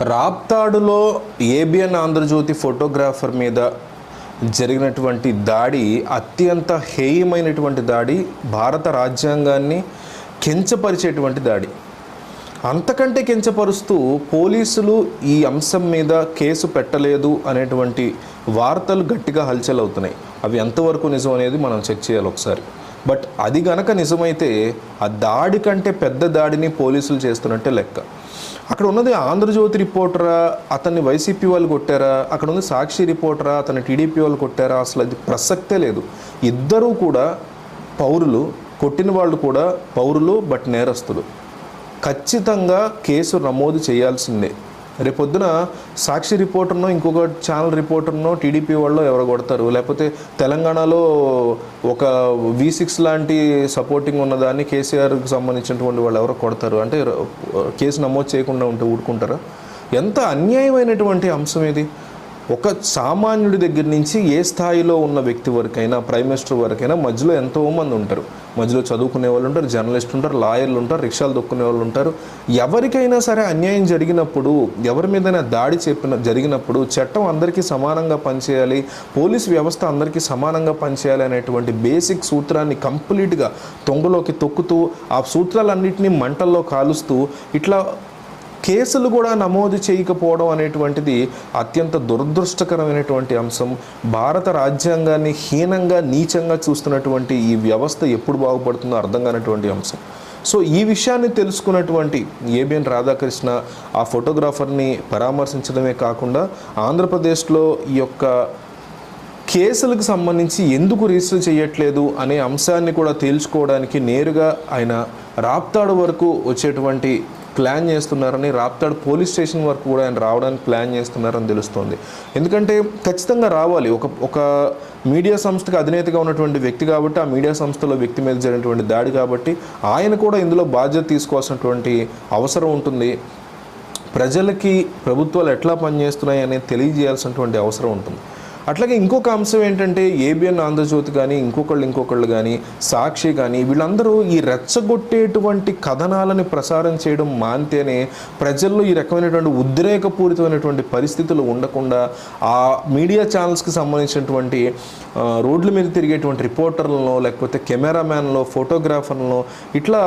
రాప్తాడులో ABN Andhra Jyothi photographer మీద జరిగినటువంటి దాడి అత్యంత హేయమైనటువంటి దాడి భారత రాజ్యాంగాన్ని కించపరిచేటువంటి దాడి. అంతకంటే కించపరుస్తూ పోలీసులు ఈ అంశం మీద కేసు పెట్టలేదు అనేటువంటి వార్తలు గట్టిగా హల్చల్ అవుతున్నాయి అవి ఎంతవరకు నిజం అనేది మనం చెక్ చేయాలి ఒకసారి. బట్ అది గనక నిజమైతే ఆ దాడి కంటే పెద్ద దాడిని పోలీసులు చేస్తున్నట్టే లెక్క. అక్కడ ఉన్నది ఆంధ్రజ్యోతి రిపోర్టరా? అతన్ని వైసీపీ వాళ్ళు కొట్టారా? అక్కడ ఉంది సాక్షి రిపోర్టరా? అతన్ని టీడీపీ వాళ్ళు కొట్టారా? అసలు అది ప్రసక్తే లేదు. ఇద్దరూ కూడా పౌరులు కొట్టిన వాళ్ళు కూడా పౌరులు బట్ నేరస్తులు. ఖచ్చితంగా కేసు నమోదు చేయాల్సిందే. రేపొద్దున సాక్షి రిపోర్టర్నో ఇంకొక ఛానల్ రిపోర్టర్నో టీడీపీ వాళ్ళు ఎవరు కొడతారు? లేకపోతే తెలంగాణలో ఒక వి సిక్స్ లాంటి సపోర్టింగ్ ఉన్నదాన్ని కేసీఆర్కి సంబంధించినటువంటి వాళ్ళు ఎవరు కొడతారు? అంటే కేసు నమోదు చేయకుండా ఉంటే ఊరుకుంటారా? ఎంత అన్యాయమైనటువంటి అంశం ఇది. ఒక సామాన్యుడి దగ్గర నుంచి ఏ స్థాయిలో ఉన్న వ్యక్తి వరకైనా ప్రైమ్ మినిస్టర్ వరకైనా మధ్యలో ఎంతో మంది ఉంటారు. మధ్యలో చదువుకునే వాళ్ళు ఉంటారు జర్నలిస్ట్ ఉంటారు లాయర్లు ఉంటారు రిక్షాలు దొక్కునే వాళ్ళు ఉంటారు. ఎవరికైనా సరే అన్యాయం జరిగినప్పుడు ఎవరి మీదైనా దాడి చెప్పిన జరిగినప్పుడు చట్టం అందరికీ సమానంగా పనిచేయాలి పోలీస్ వ్యవస్థ అందరికీ సమానంగా పనిచేయాలి అనేటువంటి బేసిక్ సూత్రాన్ని కంప్లీట్గా తొంగలోకి తొక్కుతూ ఆ సూత్రాలన్నింటినీ మంటల్లో కాలుస్తూ ఇట్లా కేసులు కూడా నమోదు చేయకపోవడం అనేటువంటిది అత్యంత దురదృష్టకరమైనటువంటి అంశం. భారత రాజ్యాంగాన్ని హీనంగా నీచంగా చూస్తున్నటువంటి ఈ వ్యవస్థ ఎప్పుడు బాగుపడుతుందో అర్థం కానటువంటి అంశం. సో ఈ విషయాన్ని తెలుసుకున్నటువంటి ఏబిఎన్ రాధాకృష్ణ ఆ ఫోటోగ్రాఫర్ని పరామర్శించడమే కాకుండా ఆంధ్రప్రదేశ్లో ఈ యొక్క కేసులకు సంబంధించి ఎందుకు రిజిస్టర్ చేయట్లేదు అనే అంశాన్ని కూడా తేల్చుకోవడానికి నేరుగా ఆయన రాప్తాడు వరకు వచ్చేటువంటి ప్లాన్ చేస్తున్నారని రాప్తాడు పోలీస్ స్టేషన్ వరకు కూడా ఆయన రావడానికి ప్లాన్ చేస్తున్నారని తెలుస్తోంది. ఎందుకంటే ఖచ్చితంగా రావాలి. ఒక ఒక మీడియా సంస్థకు అధినేతగా ఉన్నటువంటి వ్యక్తి కాబట్టి ఆ మీడియా సంస్థలో వ్యక్తి మీద జరిగినటువంటి దాడి కాబట్టి ఆయన కూడా ఇందులో బాధ్యత తీసుకోవాల్సినటువంటి అవసరం ఉంటుంది. ప్రజలకి ప్రభుత్వాలు ఎట్లా పనిచేస్తున్నాయి అనేది తెలియజేయాల్సినటువంటి అవసరం ఉంటుంది. అట్లాగే ఇంకొక అంశం ఏంటంటే ఏబిఎన్ ఆంధ్రజ్యోతి కానీ ఇంకొకళ్ళు ఇంకొకళ్ళు కానీ సాక్షి కానీ వీళ్ళందరూ ఈ రెచ్చగొట్టేటువంటి కథనాలని ప్రసారం చేయడం మాంతేనే ప్రజల్లో ఈ రకమైనటువంటి ఉద్రేకపూరితమైనటువంటి పరిస్థితులు ఉండకుండా ఆ మీడియా ఛానల్స్కి సంబంధించినటువంటి రోడ్ల మీద తిరిగేటువంటి రిపోర్టర్లను లేకపోతే కెమెరామ్యాన్లో ఫోటోగ్రాఫర్లను ఇట్లా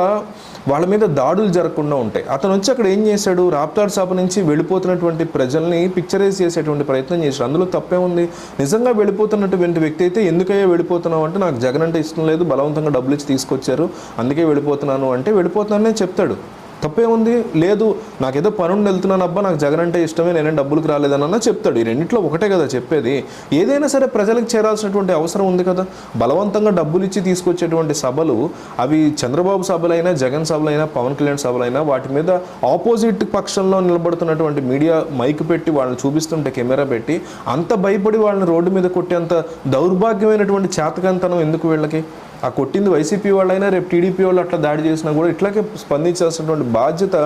వాళ్ళ మీద దాడులు జరగకుండా ఉంటాయి. అతను వచ్చి అక్కడ ఏం చేశాడు? రాప్తాడ్ సభ నుంచి వెళ్ళిపోతున్నటువంటి ప్రజల్ని పిక్చరైజ్ చేసేటువంటి ప్రయత్నం చేశాడు. అందులో తప్పే ఉంది నిజంగా వెళ్ళిపోతున్నటువంటి వ్యక్తి అయితే ఎందుకయ్యా వెళ్ళిపోతున్నావు అంటే నాకు జగన్ అంటే ఇష్టం లేదు బలవంతంగా డబ్బులు ఇచ్చి తీసుకొచ్చారు అందుకే వెళ్ళిపోతున్నాను అంటే వెళ్ళిపోతున్నానని చెప్తాడు. తప్పేముంది? లేదు నాకేదో పనుండి వెళ్తున్నాను అబ్బా నాకు జగన్ అంటే ఇష్టమే నేనే డబ్బులకు రాలేదనన్నా చెప్తాడు. ఈ రెండిట్లో ఒకటే కదా చెప్పేది. ఏదైనా సరే ప్రజలకు చేరాల్సినటువంటి అవసరం ఉంది కదా. బలవంతంగా డబ్బులు ఇచ్చి తీసుకొచ్చేటువంటి సభలు అవి చంద్రబాబు సభలైనా జగన్ సభలైనా పవన్ కళ్యాణ్ సభలైనా వాటి మీద ఆపోజిట్ పక్షంలో నిలబడుతున్నటువంటి మీడియా మైక్ పెట్టి వాళ్ళని చూపిస్తుంటే కెమెరా పెట్టి అంత భయపడి వాళ్ళని రోడ్డు మీద కొట్టేంత దౌర్భాగ్యమైనటువంటి చేతకంతనం ఎందుకు వీళ్ళకి? ఆ కొట్టింది వైసీపీ వాళ్ళైనా రేపు టీడీపీ వాళ్ళు అట్లా దాడి చేసినా కూడా ఇట్లాగే స్పందించాల్సినటువంటి బాధ్యత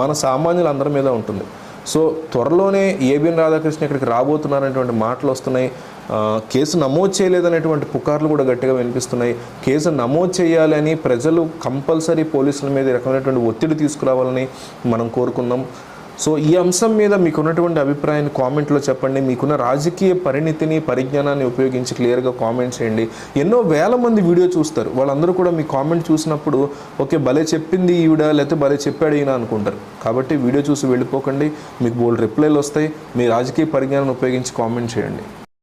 మన సామాన్యులందరి మీద ఉంటుంది. సో త్వరలోనే ఏబిఎన్ రాధాకృష్ణ ఇక్కడికి రాబోతున్నారనేటువంటి మాటలు వస్తున్నాయి. కేసు నమోదు చేయలేదనేటువంటి పుకార్లు కూడా గట్టిగా వినిపిస్తున్నాయి. కేసు నమోదు చేయాలని ప్రజలు కంపల్సరీ పోలీసుల మీద రకమైనటువంటి ఒత్తిడి తీసుకురావాలని మనం కోరుకుందాం. సో ఈ అంశం మీద మీకున్నటువంటి అభిప్రాయాన్ని కామెంట్లో చెప్పండి. మీకున్న రాజకీయ పరిణితిని పరిజ్ఞానాన్ని ఉపయోగించి క్లియర్గా కామెంట్ చేయండి. ఎన్నో వేల మంది వీడియో చూస్తారు. వాళ్ళందరూ కూడా మీ కామెంట్ చూసినప్పుడు ఓకే భలే చెప్పింది ఈవిడ లేకపోతే భలే చెప్పాడు ఈయన అనుకుంటారు. కాబట్టి వీడియో చూసి వెళ్ళిపోకండి. మీకు బోల్డ్ రిప్లైలు వస్తాయి. మీ రాజకీయ పరిజ్ఞానాన్ని ఉపయోగించి కామెంట్ చేయండి.